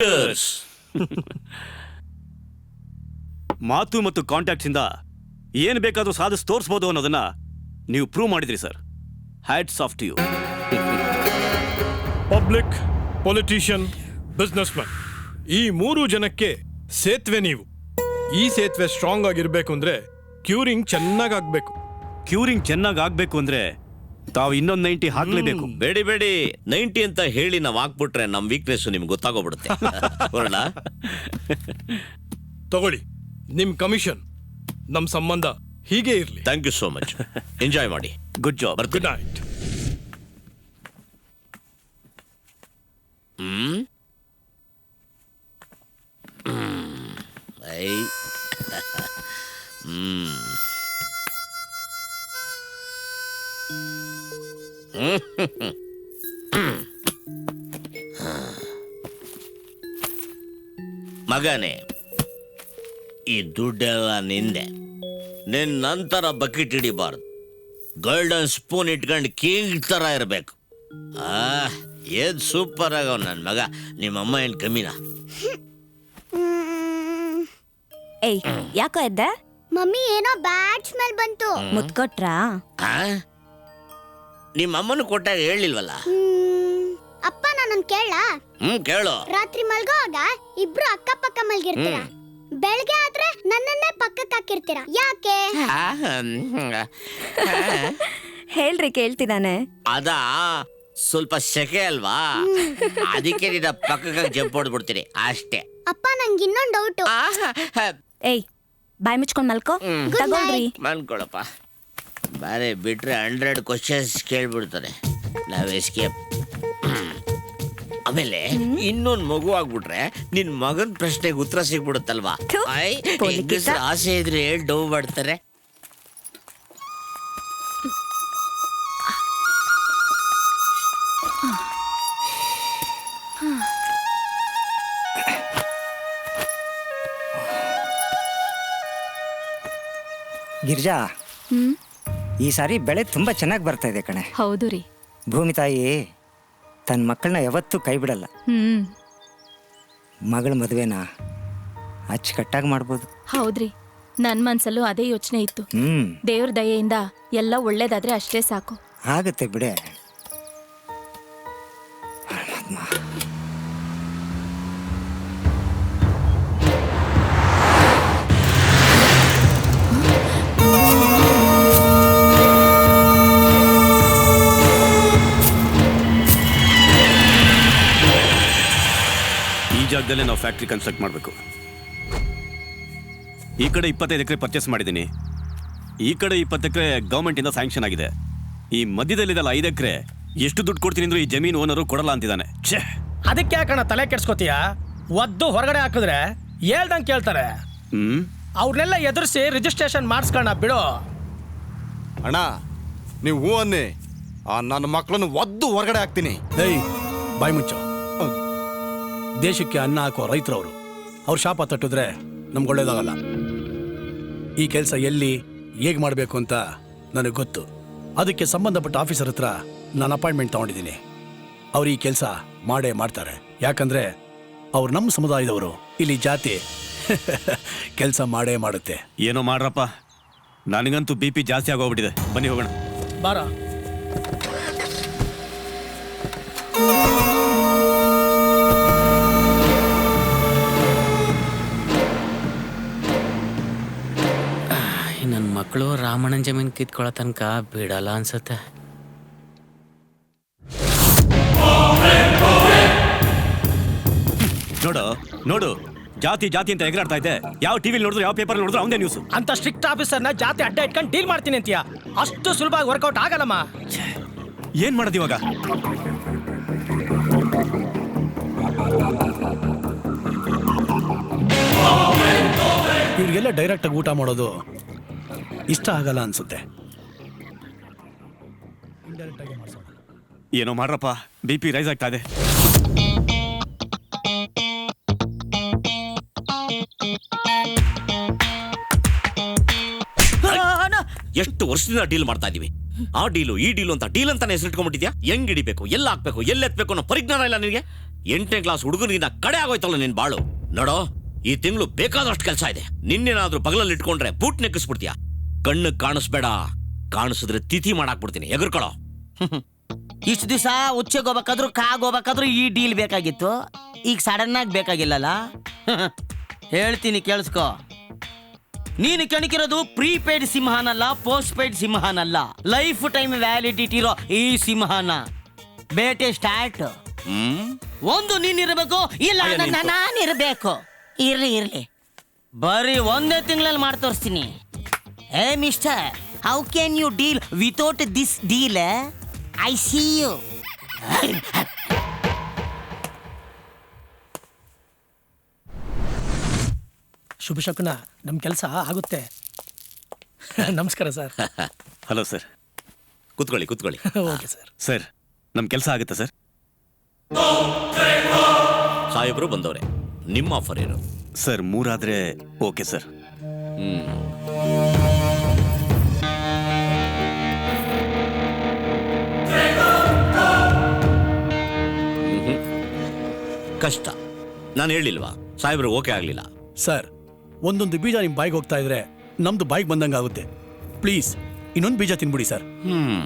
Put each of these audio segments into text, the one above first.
ಮಾತು ಮತ್ತು ಕಾಂಟ್ಯಾಕ್ಟ್ಸ್ ಇಂದ ಏನ್ ಬೇಕಾದ್ರೂ ಸಾಧಿಸಿ ತೋರಿಸ್ಬೋದು ಅನ್ನೋದನ್ನ ನೀವು ಪ್ರೂವ್ ಮಾಡಿದ್ರಿ sir hats off to you public politician businessman ಈ ಮೂರು ಜನಕ್ಕೆ ಸೇತುವೆ ನೀವು. ಈ ಸೇತುವೆ ಸ್ಟ್ರಾಂಗ್ ಆಗಿರ್ಬೇಕು ಅಂದ್ರೆ ಕ್ಯೂರಿಂಗ್ ಚೆನ್ನಾಗ್ ಆಗ್ಬೇಕು. ಕ್ಯೂರಿಂಗ್ ಚೆನ್ನಾಗಿ ಆಗ್ಬೇಕು ಅಂದ್ರೆ ತಾವು ಇನ್ನೊಂದು ನೈಂಟಿ ಹಾಕ್ಲೇಬೇಕು. ಬೇಡಿ ಬೇಡಿ. ನೈಂಟಿ ಅಂತ ಹೇಳಿ ನಾವ್ ಹಾಕ್ಬಿಟ್ರೆ ನಮ್ ವೀಕ್ನೆಸ್ ನಿಮ್ಗೆ ಗೊತ್ತಾಗೋಗ್ಬಿಡುತ್ತೆ. ಹೊರಡ ತಗೊಳ್ಳಿ. ನಿಮ್ ಕಮಿಷನ್ ನಮ್ ಸಂಬಂಧ ಹೀಗೆ ಇರ್ಲಿ. Thank you so much enjoy ಮಾಡಿ. ಗುಡ್ ಜಾಬ್ ಗುಡ್ ನೈಟ್ ಮಗನೇ ಈ ದುಡ್ಡೆಲ್ಲ ನಿಂದೆ. ನಿನ್ ನಂತರ ಬಕೆಟ್ ಹಿಡಿಬಾರ್ದು. ಗೋಲ್ಡನ್ ಸ್ಪೂನ್ ಇಟ್ಕೊಂಡು ಕಿಂಗ್ ತರ ಇರಬೇಕು. ಆ ಏನ್ ಸೂಪರ್ ಆಗವ್ ನನ್ನ ಮಗ. ನಿಮ್ಮಮ್ಮ ಏನ್ ಕಮ್ಮಿನ? ಏಯ್ ಯಾಕೋ ಎದ್ದೆ? ಮಮ್ಮಿ ಏನೋ ಬ್ಯಾಡ್ ಸ್ಮೆಲ್ ಬಂತು. ಮುತ್ಕೊಟ್ರಾ? ಆ? ನಿಮ್ಮಮ್ಮನ ಕೊಟ್ಟಾಗ ಹೇಳಿಲ್ವಲ್ಲ? ಹ್ಮ್, ಅಪ್ಪ ಕೇಳ. ಹ್ಮ್ ಕೇಳು. ರಾತ್ರಿ ಮಲ್ಗೋವಾಗ ಇಬ್ರು ಅಕ್ಕ ಪಕ್ಕ ಮಲ್ಗಿರ್ತೀರ ಬೆಳಗ್ಗೆ ಆದ್ರೆ ನನ್ನನ್ನೇ ಪಕ್ಕಕ್ಕೆ ಹಾಕಿರ್ತೀರ. ಯಾಕೆ? ಆ, ಹ್ಮ್. ಹೇಳ್ರಿ ಕೇಳ್ತಿದಾನೆ. ಅದಾ? ಸ್ವಲ್ಪ ಸೆಕೆ ಅಲ್ವಾ? ಅದಕ್ಕೆ ನಿನ್ನ ಪಕ್ಕಕ್ಕೆ ಜಂಪ್ ಹೊಡ್ಬಿಡ್ತೀನಿ. ಅಷ್ಟೇ. ಅಪ್ಪ ನಂಗೆ ಇನ್ನೊಂದು ಡೌಟ್ ಏಯ್ ಬಾಯಿ ಮುಚ್ಕೊಂಡ್ ಮಲ್ಕೋ. ತಗೊಳ್ರಿ. ಮನ್ಕೊಳಪ್ಪ ಬಾರೆ ಬಿಟ್ರೆ ಹಂಡ್ರೆಡ್ ಕ್ವಶನ್ಸ್ ಕೇಳ್ಬಿಡ್ತಾರೆ. ನಾವ್ ಎಸ್ಕೇಪ್ ಆಮೇಲೆ ಇನ್ನೊಂದ್ ಮಗು ಆಗ್ಬಿಟ್ರೆ ನಿನ್ ಮಗನ್ ಪ್ರಶ್ನೆಗೆ ಉತ್ತರ ಸಿಗ್ಬಿಡುತ್ತಲ್ವಾ? ಥು, ಐ, ಪೋಲಿಕಿತ. ಹೆಂಗಸ್ರು ಆಸೆ ಇದ್ರೆ ಹೇಳ್ ಡವ್ ಮಾಡ್ತಾರೆ. ಗಿರ್ಜಾ ಹ್ಮ್? ಈ ಸಾರಿ ಬೆಳೆ ತುಂಬಾ ಚೆನ್ನಾಗಿ ಬರ್ತಾ ಇದೆ ಕಣೆ. ಹೌದು ರೀ. ಭೂಮಿ ತಾಯಿ ತನ್ನ ಮಕ್ಕಳನ್ನ ಯಾವತ್ತೂ ಕೈ ಬಿಡಲ್ಲ ಹ್ಮ್. ಮಗಳ ಮದುವೆನ ಅಚ್ಚುಕಟ್ಟಾಗಿ ಮಾಡ್ಬೋದು. ಹೌದ್ರಿ. ನನ್ ಮನ್ಸಲ್ಲೂ ಅದೇ ಯೋಚನೆ ಇತ್ತು. ಹ್ಮ್. ದೇವ್ರ ದಯೆಯಿಂದ ಎಲ್ಲ ಒಳ್ಳೇದಾದ್ರೆ ಅಷ್ಟೇ ಸಾಕು. ಆಗತ್ತೆ ಬಿಡೆ. ಈ ಜಾಗದಲ್ಲೇ ನಾವು ಫ್ಯಾಕ್ಟ್ರಿ ಕನ್ಸ್ಟ್ರಕ್ಟ್ ಮಾಡಬೇಕು. ಈ ಕಡೆ ಇಪ್ಪತ್ತೈದು ಎಕರೆ ಪರ್ಚೇಸ್ ಮಾಡಿದ್ದೀನಿ. ಈ ಕಡೆ ಇಪ್ಪತ್ತು ಎಕರೆ ಗೌರ್ಮೆಂಟಿಂದ ಸ್ಯಾಂಕ್ಷನ್ ಆಗಿದೆ. ಈ ಮಧ್ಯದಲ್ಲಿದಲ್ಲ ಐದು ಎಕರೆ ಎಷ್ಟು ದುಡ್ಡು ಕೊಡ್ತೀನಿ ಅಂದ್ರೆ ಈ ಜಮೀನು ಓನರು ಕೊಡಲ್ಲ ಅಂತಿದ್ದಾನೆ. ಛೇ! ಅದಕ್ಕೆ ಯಾಕಣ್ಣ ತಲೆ ಕೆಡ್ಸ್ಕೊತೀಯ? ಒದ್ದು ಹೊರಗಡೆ ಹಾಕಿದ್ರೆ ಹೇಳ್ದಂಗೆ ಕೇಳ್ತಾರೆ. ಹ್ಮ್? ಅವ್ರನ್ನೆಲ್ಲ ಎದುರಿಸಿ ರಿಜಿಸ್ಟ್ರೇಷನ್ ಮಾಡಿಸ್ಕೋಣ ಬಿಡು. ಅಣ್ಣ ನೀವು ಹೂ ಅನ್ನಿ ಆ ನನ್ನ ಮಕ್ಕಳನ್ನು ಒದ್ದು ಹೊರಗಡೆ ಹಾಕ್ತೀನಿ. ಏಯ್ ಬಾಯ್ ಮುಚ್ಚು. ದೇಶಕ್ಕೆ ಅನ್ನ ಹಾಕೋ ರೈತರವರು ಅವ್ರ ಶಾಪ ತಟ್ಟಿದ್ರೆ ನಮ್ಗೆ ಒಳ್ಳೇದಾಗಲ್ಲ. ಈ ಕೆಲಸ ಎಲ್ಲಿ ಹೇಗೆ ಮಾಡಬೇಕು ಅಂತ ನನಗೆ ಗೊತ್ತು. ಅದಕ್ಕೆ ಸಂಬಂಧಪಟ್ಟ ಆಫೀಸರ್ ಹತ್ರ ನಾನು ಅಪಾಯಿಂಟ್ಮೆಂಟ್ ತಗೊಂಡಿದ್ದೀನಿ. ಅವ್ರು ಈ ಕೆಲಸ ಮಾಡೇ ಮಾಡ್ತಾರೆ. ಯಾಕಂದರೆ ಅವ್ರು ನಮ್ಮ ಸಮುದಾಯದವರು ಇಲ್ಲಿ ಜಾತಿ ಕೆಲಸ ಮಾಡೇ ಮಾಡುತ್ತೆ. ಏನೋ ಮಾಡ್ರಪ್ಪ. ನನಗಂತೂ ಬಿ ಪಿ ಜಾಸ್ತಿ ಆಗೋಗ್ಬಿಟ್ಟಿದೆ. ಬನ್ನಿ ಹೋಗೋಣ. ಬಾರ. ಮಕ್ಕಳು ರಾಮಣ್ಣನ ಜಮೀನ್ ಕಿತ್ಕೊಳ್ಳೋ ತನಕ ಬಿಡಲ್ಲ ಅನ್ಸುತ್ತೆ. ನೋಡು ನೋಡು. ಜಾತಿ ಜಾತಿ ಅಂತ ಎಗರಾಡ್ತಾ ಇದೆ ಯಾವ ಟಿವಿಲಿ ನೋಡಿದ್ರು ಯಾವ ಪೇಪರ್ ನೋಡಿದ್ರು ಅವನೇ ನ್ಯೂಸ್ ಅಂತ ಸ್ಟ್ರಿಕ್ಟ್ ಆಫೀಸರ್ನ ಜಾತಿ ಅಡ್ಡ ಇಟ್ಕೊಂಡು ಡೀಲ್ ಮಾಡ್ತೀನಿ ಅಂತೀಯ? ಅಷ್ಟು ಸುಲಭವಾಗಿ ವರ್ಕೌಟ್ ಆಗಲ್ಲಮ್ಮ. ಏನ್ ಮಾಡೋದು ಇವಾಗ? ಇವ್ರಿಗೆಲ್ಲ ಡೈರೆಕ್ಟ್ ಆಗಿ ಊಟ ಮಾಡೋದು. ಇಷ್ಟ ಆಗಲ್ಲ ಅನ್ಸುತ್ತೆ. ಏನೋ ಮಾಡ್ರಪ್ಪ ಬಿ ಪಿ ರೈಸ್ ಆಗ್ತಾ ಇದೆ. ಎಷ್ಟು ವರ್ಷದಿಂದ ಡೀಲ್ ಮಾಡ್ತಾ ಇದೀವಿ? ಆ ಡೀಲು ಈ ಡೀಲು ಅಂತ ಡೀಲ್ ಅಂತಾನೆ ಹೆಸರಿಟ್ಕೊಂಡ್ಬಿಟ್ಟಿದ್ಯಾ? ಹೆಂಗ್ ಹಿಡಿಬೇಕು ಎಲ್ಲ ಹಾಕ್ಬೇಕು ಎಲ್ಲಿ ಎತ್ಬೇಕು ಅನ್ನೋ ಪರಿಜ್ಞಾನ ಇಲ್ಲ ನಿನಗೆ? ಎಂಟನೇ ಕ್ಲಾಸ್ ಹುಡುಗನಿಗಿಂತ ಕಡೆ ಆಗೋಯ್ತಲ್ಲ ನಿನ್ ಬಾಳು. ನೋಡೋ ಈ ತಿಂಗಳು ಬೇಕಾದಷ್ಟು ಕೆಲಸ ಇದೆ. ನಿನ್ನೇನಾದ್ರೂ ಬಗಲಲ್ಲಿ ಇಟ್ಕೊಂಡ್ರೆ ಬೂಟ್ ನೆಕ್ಕಿಸ್ಬಿಡ್ತೀಯ? ಕಣ್ಣು ಕಾಣಿಸ್ಬೇಡ. ಕಾಣಿಸಿದ್ರೆ ತಿಥಿ ಮಾಡಾಕ್ಬಿಡ್ತೀನಿ. ಎಗರ್ಕೊಳೋ ಇಷ್ಟು ದಿವಸ ಉಚ್ಚೆಗೆ ಹೋಗ್ಬೇಕಾದ್ರೂ ಕಾಗ್ ಹೋಗ್ಬೇಕಾದ್ರು ಈ ಡೀಲ್ ಬೇಕಾಗಿತ್ತು. ಈಗ ಸಡನ್ ಆಗಿ ಬೇಕಾಗಿಲ್ಲಲ್ಲ? ಹೇಳ್ತೀನಿ ಕೇಳಿಸ್ಕೊ. ನೀನು ಕೆಣಕಿರೋದು ಪ್ರೀಪೇಯ್ಡ್ ಸಿಂಹನಲ್ಲ ಪೋಸ್ಟ್ ಪೇಯ್ಡ್ ಸಿಂಹನಲ್ಲ. ಲೈಫ್ ಟೈಮ್ ವ್ಯಾಲಿಡಿಟಿ ಇರೋ ಈ ಸಿಂಹನ. ಬೇಟೆ ಸ್ಟಾರ್ಟ್. ಹ್ಮ್ ಒಂದು ನೀನಿರಬೇಕು ಇಲ್ಲ ನನ್ನ ನಾನು ನಾನಿರ್ಬೇಕು ಇರ್ಲಿ ಇರ್ಲಿ. ಬರೀ ಒಂದೇ ತಿಂಗಳಲ್ಲಿ ಮಾಡಿ ತೋರಿಸ್ತೀನಿ ಏ mister how can you deal without this deal I see you ಶುಭ ಶಕುನ ನಮ್ಮ ಕೆಲಸ ಆಗುತ್ತೆ. ನಮಸ್ಕಾರ ಸರ್ ಹಲೋ ಸರ್ ಕೂತ್ಕೊಳ್ಳಿ ಕೂತ್ಕೊಳ್ಳಿ. ಓಕೆ ಸರ್ ಸರ್ ನಮ್ಮ ಕೆಲಸ ಆಗುತ್ತೆ ಸರ್ ಸಾಹೇಬರು ಬಂದವ್ರೆ ನಿಮ್ಮ ಆಫರ್ ಏನು? ಸರ್ ಮೂರಾದ್ರೆ ಓಕೆ ಸರ್ ಹ್ಮ್. ಕಷ್ಟ. ನಾನು ಹೇಳಿಲ್ವಾ? ಸಾಹೇಬ್ರು ಓಕೆ ಆಗಲಿಲ್ಲ. ಸರ್ ಒಂದೊಂದು ಬೀಜ ನಿಮ್ಮ ಬಾಯಿಗೆ ಹೋಗ್ತಾ ಇದ್ರೆ ನಮ್ದು ಬಾಯಿಗೆ ಬಂದಂಗೆ ಆಗುತ್ತೆ. ಪ್ಲೀಸ್ ಇನ್ನೊಂದು ಬೀಜ ತಿನ್ಬಿಡಿ ಸರ್. ಹ್ಮ್.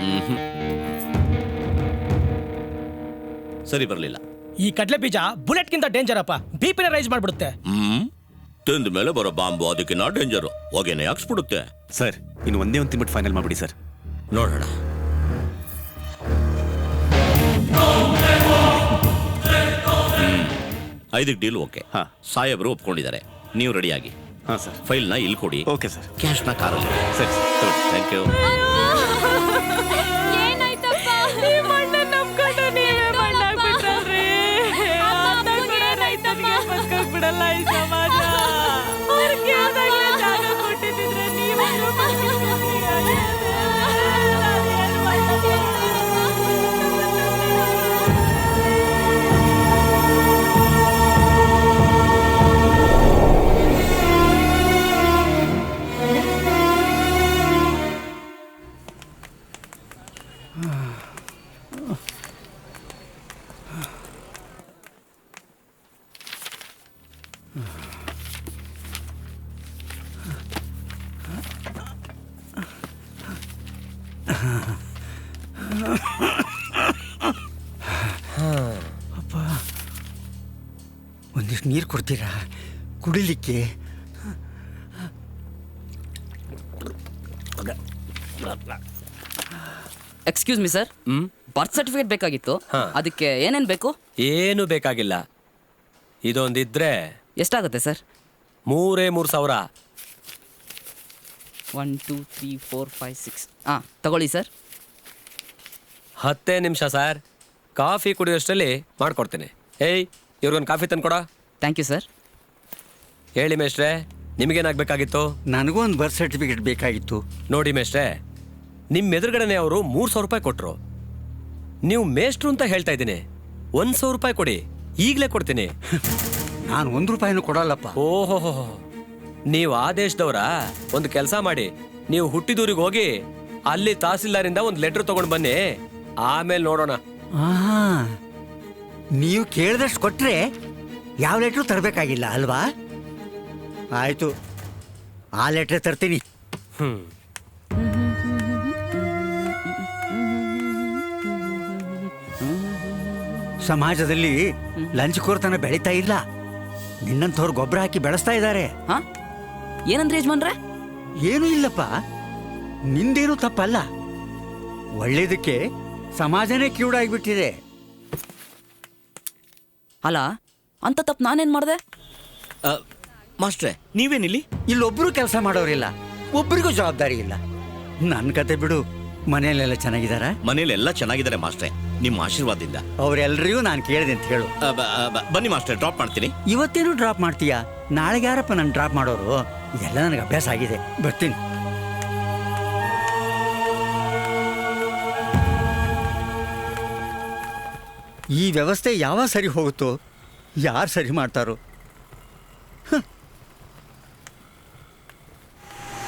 ಮ್ಹ್ಮ್. ಸರಿ ಬರಲಿಲ್ಲ. ಈ ಕಡಲೆ ಬೀಜ ಬುಲೆಟ್ಗಿಂತ ಡೇಂಜರ್ ಅಪ್ಪ ಬಿ ಪಿನ ರೈಸ್ ಮಾಡ್ಬಿಡುತ್ತೆ. ಹ್ಮ್. ತಿಂದ ಮೇಲೆ ಬರೋ ಬಾಂಬು ಅದಕ್ಕೆ ನಾ ಡೇಂಜರು. ಹೊಗೆನೆ ಹಾಕ್ಸ್ಬಿಡುತ್ತೆ. ಸರ್ ಇನ್ನು ಒಂದೇ ಒಂದು ತಿನ್ಬಿಟ್ಟು ಫೈನಲ್ ಮಾಡ್ಬಿಡಿ ಸರ್. ನೋಡೋಣ. ಐದು ಐದಕ್ಕೆ ಡೀಲ್ ಓಕೆ. ಹಾ. ಸಾಹೇಬರು ಒಪ್ಕೊಂಡಿದ್ದಾರೆ. ನೀವು ರೆಡಿಯಾಗಿ. ಹಾಂ ಸರ್. ಫೈಲ್ನ ಇಲ್ಲಿ ಕೊಡಿ. Okay sir. ಕ್ಯಾಶ್ನ ಕಾರಲ್ಲಿ. ಸರಿ ಸರ್. Thank you. ಒಂದಿಷ್ಟು ನೀರು ಕೊಡ್ತೀರಾ? ಕುಡಿಲಿಕ್ಕೆ. Excuse me sir birth certificate ಬೇಕಾಗಿತ್ತು. ಅದಕ್ಕೆ ಏನೇನು ಬೇಕು? ಏನು ಬೇಕಾಗಿಲ್ಲ. ಇದೊಂದಿದ್ರೆ ಎಷ್ಟಾಗುತ್ತೆ ಸರ್ ಮೂರೇ ಮೂರು ಸಾವಿರ. One two three four five six ಹಾಂ ತಗೊಳ್ಳಿ ಸರ್ ಹತ್ತೇ ನಿಮಿಷ ಸರ್. ಕಾಫಿ ಕುಡಿಯೋಷ್ಟರಲ್ಲಿ ಮಾಡ್ಕೊಡ್ತೀನಿ. ಏಯ್ ಇವ್ರಿಗೊಂದು ಕಾಫಿ ತಂದ್ಕೊಡ? ಥ್ಯಾಂಕ್ ಯು ಸರ್ ಹೇಳಿ ಮೇಷ್ಟ್ರೆ. ನಿಮಗೇನಾಗಬೇಕಾಗಿತ್ತು ನನಗೂ ಒಂದು ಬರ್ತ್ ಸರ್ಟಿಫಿಕೇಟ್ ಬೇಕಾಗಿತ್ತು. ನೋಡಿ ಮೇಷ್ಟ್ರೆ. ನಿಮ್ಮ ಎದುರುಗಡೆನೆ ಅವರು ಮೂರು ಸಾವಿರ ರೂಪಾಯಿ ಕೊಟ್ಟರು ನೀವು ಮೇಷ್ಟ್ರು ಅಂತ ಹೇಳ್ತಾ ಇದ್ದೀನಿ. ಒಂದು ಸಾವಿರ ರೂಪಾಯಿ ಕೊಡಿ. ಈಗಲೇ ಕೊಡ್ತೀನಿ. ನಾನು ಒಂದು ರೂಪಾಯಿನೂ ಕೊಡಲ್ಲಪ್ಪ. ಓಹೋ ನೀವು ಆ ದೇಶದವರಾ ಒಂದು ಕೆಲಸ ಮಾಡಿ. ನೀವು ಹುಟ್ಟಿದೂರಿಗೆ ಹೋಗಿ ಅಲ್ಲಿ ತಹಸೀಲ್ದಾರಿಂದ ಒಂದು ಲೆಟ್ರ್ ತಗೊಂಡು ಬನ್ನಿ. ಆಮೇಲೆ ನೋಡೋಣ. ಆಹಾ. ನೀವು ಕೇಳಿದಷ್ಟು ಕೊಟ್ರೆ ಯಾವ ಲೆಟ್ರು ತರಬೇಕಾಗಿಲ್ಲ ಅಲ್ವಾ? ಆಯ್ತು. ಆ ಲೆಟ್ರೆ ತರ್ತೀನಿ. ಹ್ಮ್. ಸಮಾಜದಲ್ಲಿ ಲಂಚಕೋರ್ತನ ಬೆಳೀತಾ ಇಲ್ಲ. ನಿನ್ನಂಥವ್ರು ಗೊಬ್ಬರ ಹಾಕಿ ಬೆಳೆಸ್ತಾ ಇದ್ದಾರೆ. ಹಾಂ? ಏನಂದ್ರೆ ಯಜಮಾನ್ರೆ? ಏನೂ ಇಲ್ಲಪ್ಪ. ನಿಂದೇನು ತಪ್ಪಲ್ಲ. ಒಳ್ಳೇದಕ್ಕೆ ಸಮಾಜನೇ ಕಿವುಡಾಗ್ಬಿಟ್ಟಿದೆ ಅಲ್ಲ ಅಂತ ತಪ್ಪು ನಾನೇನ್ ಮಾಡಿದೆ? ಮಾಸ್ಟ್ರೆ ನೀವೇನಿಲ್ಲಿ? ಇಲ್ಲೊಬ್ರು ಕೆಲಸ ಮಾಡೋರಿಲ್ಲ ಒಬ್ರಿಗೂ ಜವಾಬ್ದಾರಿ ಇಲ್ಲ. ನನ್ನ ಕತೆ ಬಿಡು ಮನೆಯಲ್ಲೆಲ್ಲ ಚೆನ್ನಾಗಿದಾರ? ಮನೇಲಿ ಎಲ್ಲ ಚೆನ್ನಾಗಿದ್ದಾರೆ ಮಾಸ್ಟ್ರೆ ನಿಮ್ಮ ಆಶೀರ್ವಾದದಿಂದ. ಅವರೆಲ್ಲರಿಗೂ ನಾನು ಕೇಳಿದೆ ಅಂತ ಹೇಳು. ಬ- ಬ- ಬನ್ನಿ ಮಾಸ್ಟ್ರೆ ಡ್ರಾಪ್ ಮಾಡ್ತೀನಿ. ಇವತ್ತೇನು ಡ್ರಾಪ್ ಮಾಡ್ತೀಯಾ? ನಾಳೆಗೆ ಯಾರಪ್ಪ ನಾನು ಡ್ರಾಪ್ ಮಾಡೋರು? ಇದೆಲ್ಲ ನನಗೆ ಅಭ್ಯಾಸ ಆಗಿದೆ ಬರ್ತೀನಿ. ಈ ವ್ಯವಸ್ಥೆ ಯಾವಾಗ ಸರಿ ಹೋಗುತ್ತೋ ಯಾರು ಸರಿ ಮಾಡ್ತಾರೋ